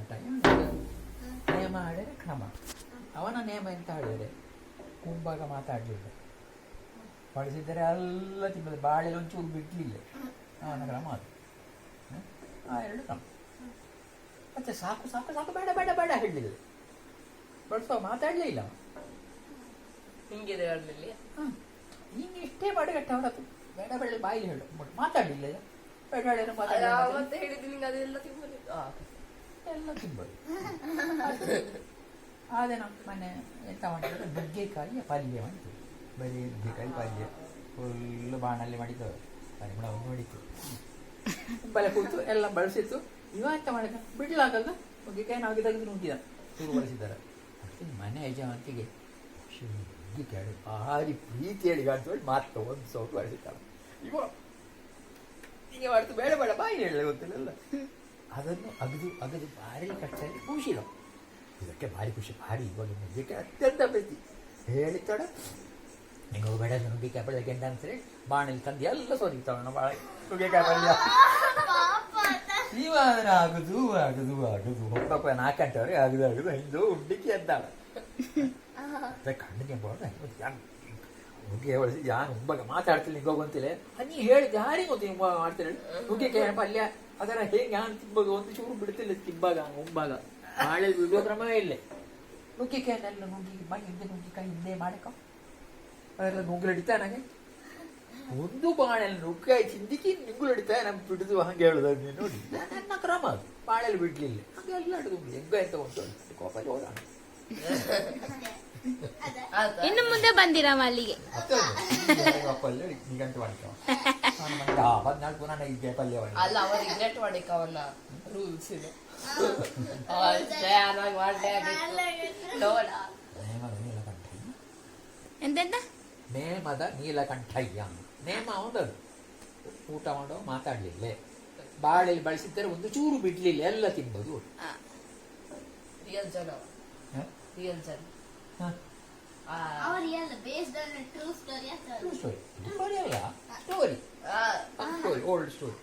ಅಂತ ನೇಮ ಹೇಳಿದರೆ ಕ್ರಮ. ಅವನ ನೇಮ ಎಂತ ಹೇಳಿದರೆ? ಕುಂಬಾಗ ಮಾತಾಡಲಿಲ್ಲ. ಬಳಸಿದರೆ ಎಲ್ಲ ತಿನ್ನೋದು ಬಾಳೆಲ್ಲ ಒಂಚೂರು ಬಿಡಲಿಲ್ಲ. ಅವನ ಕ್ರಮ ಅದು. ಆ ಎರಡು ಕ್ರಮ. ಮತ್ತೆ ಸಾಕು ಸಾಕು ಸಾಕು ಬೇಡ ಬೇಡ ಬೇಡ ಹೇಳಲಿಲ್ಲ ಬಳಸುವ ಮಾತಾಡಲೇ ಇಲ್ಲ. ಹಿಂಗಿದೆ ಹೇಳಲಿಲ್ಲ ಹ್ಮ್. ಹಿಂಗೆ ಇಷ್ಟೇ ಬಡಗಟ್ಟ ಅವರ ಬೇಡ ಬೇಡ ಬಾಯಿ ಹೇಳು. ಮಾತಾಡಲಿಲ್ಲ ಬೇಡ ಬೇಡ ಮಾತಾಡಲಿಲ್ಲ. ಮತ್ತೆ ಹೇಳಿದ್ದು ನಿಂಗೆ ಅದೆಲ್ಲ ತಿಂಬೋದು ಎಲ್ಲ ತಿನ್ಬೋದು. ಆದ್ರೆ ನಮ್ಮ ಮನೆ ಎಂತ ಮಾಡಿದ್ರೆ ನುಗ್ಗೆಕಾಯಿಯ ಪಲ್ಯ ಮಾಡಿದ್ರು ಬರೀ ನುಗ್ಗೆಕಾಯಿ, ಪಲ್ಯ. ಫುಲ್ಲು ಬಾಣಲ್ಲಿ ಮಾಡಿದ್ದವರು. ಪರಿಮಳ ಒಂದು ಮಾಡಿತ್ತು ಬಲೆ ಕೂತು, ಎಲ್ಲ ಬಳಸಿತ್ತು. ಇವ ಎಂತ ಮಾಡಿದ ಬಿಡ್ಲಾಗಲ್ಲ? ನುಗ್ಗೆಕಾಯಿ ನಾವು ತೆಗೆದು ನುಗ್ಗಿದ. ಶುರು ಬಳಸಿದ್ದಾರೆ. ಮನೆ ಯಜಮಾಂತಿಗೆ ನುಗ್ಗೆಕಾಯಿ ಭಾರಿ ಪ್ರೀತಿಯಲ್ಲಿ ಕಾಣ್ತೇಳಿ ಮಾತ್ರ ಒಂದು ಸೌಟು ಬಳಸಿದ್ದಾಳೆ. ಇವ ಹೀಗೆ ಮಾಡ್ತು ಬೇಡ ಬೇಡ, ಬಾಯಿ ಹೇಳ ಗೊತ್ತಿಲ್ಲ ಅದನ್ನು ಅಗದು ಅಗದು ಭಾರಿ ಕಷ್ಟ ಖುಷಿಲ್ಲ ಇದಕ್ಕೆ ಭಾರಿ ಖುಷಿ ಭಾರಿ ಇವಾಗ ನುಗ್ಗಿಕಾಯಿ ಅತ್ಯಂತ ಪ್ರೀತಿ ಹೇಳಿತಾಡ ನೀವು ಬೇಡ ನುಗ್ಗಿಕಾಯಿ ಪಲ್ಯ ಗೆಂಡ ಅಂತೇಳಿ ಬಾಣಲ್ಲಿ ತಂದು ಎಲ್ಲ ಸೋದಿತಾವ ಬಾಳ ನುಗ್ಗಿಕಾಯಿ ಪಲ್ಯ ಇವಾದ್ರೆ ಆಗುದು ಆಗುದು ಆಗುದು ಒಬ್ಬಪ್ಪ ನಾಲ್ಕು ಗಂಟೆವರೆಗೆ ಆಗುದು ಆಗುದು ಹಿಂದು ಉಡ್ಡಿಕ್ಕೆ ಎದ್ದಾಳ ಮತ್ತೆ ಕಣ್ಣಿಗೆ ಬೋಡ ನುಗ್ಗೆ ಯಾರು ಉಂಬಾಗ ಮಾತಾಡ್ತಿಲ್ಲ ನಿಂಗೆ ಹೋಗುವಂತಿಲ್ಲ ನೀ ಹೇಳಿದ ಯಾರಿಗೆ ಗೊತ್ತು ನಿಮ್ಮ ಮಾಡ್ತೀನಿ ನುಗ್ಗೆಕಾಯಿ ಪಲ್ಯ ಅದರ ಹೇಗೆ ಯಾರು ತಿಂಬೋದು ಒಂದು ಚೂರು ಬಿಡ್ತಿಲ್ಲ ತಿಂಬಾಗ ಮುಂಬಾಗ ಹಾಳೆ ಬಿಡುವ ಕ್ರಮವೇ ಇಲ್ಲ. ನುಗ್ಗೆಕಾಯಿನೆಲ್ಲ ನುಗ್ಗಿ ಬಾ ಹಿಂದೆ ನುಗ್ಗಿಕಾಯಿ ಹಿಂದೆ ಮಾಡಕ. ಅದೆಲ್ಲ ಹಿಡಿತಾ ನನಗೆ? ಒಂದು ಬಾಳೆಲ್ಲ ನುಗ್ಗಾಯಿ ನಿಂಗುಳು ಹಿಡಿತಾ ನಮ್ಗೆ ಬಿಡುದು ಹಂಗೆ ಹೇಳೋದು ನೋಡಿ. ನನ್ನ ಕ್ರಮ ಅದು. ಬಾಳೆಲ್ಲ ಬಿಡ್ಲಿಲ್ಲ. ಹಂಗೆ ಎಲ್ಲ ಹಿಡಿದು ಹೆಂಗ ಅಂತ ಒಂದು ಕೋಪಲ್ಲಿ ಹೋದ ಇನ್ನು ಮುಂದೆ ಬಂದಿರಾ ಅಲ್ಲಿಗೆ ಅಲ್ಲ ಅವ್ರು ಇಗ್ನೆಟ್ ಮಾಡಿಕ ಅವನ್ನ ರೂಲ್ಸ್ ಇದೆ. ಎಂತೆಂತ? ನೇಮದ ನೀಲಕಂಠಯ್ಯ. ನೇಮ ಅವನದು ಊಟ ಮಾಡೋ ಮಾತಾಡ್ಲಿಲ್ಲ. ಬಾಳೆಲಿ ಬಳಸಿದ್ದರೆ ಒಂದು ಚೂರು ಬಿಡ್ಲಿಲ್ಲ ಎಲ್ಲ ತಿನ್ಬೋದು. ರಿಯಲ್ ಜನ. ಹ? ರಿಯಲ್ ಜನ. ಹ? ಆ, Our real based on a true story. True story. Story ಅಲ್ಲ ಸ್ಟೋರಿ ಆ, ಸ್ಟೋರಿ ಓಲ್ಡ್ ಸ್ಟೋರಿ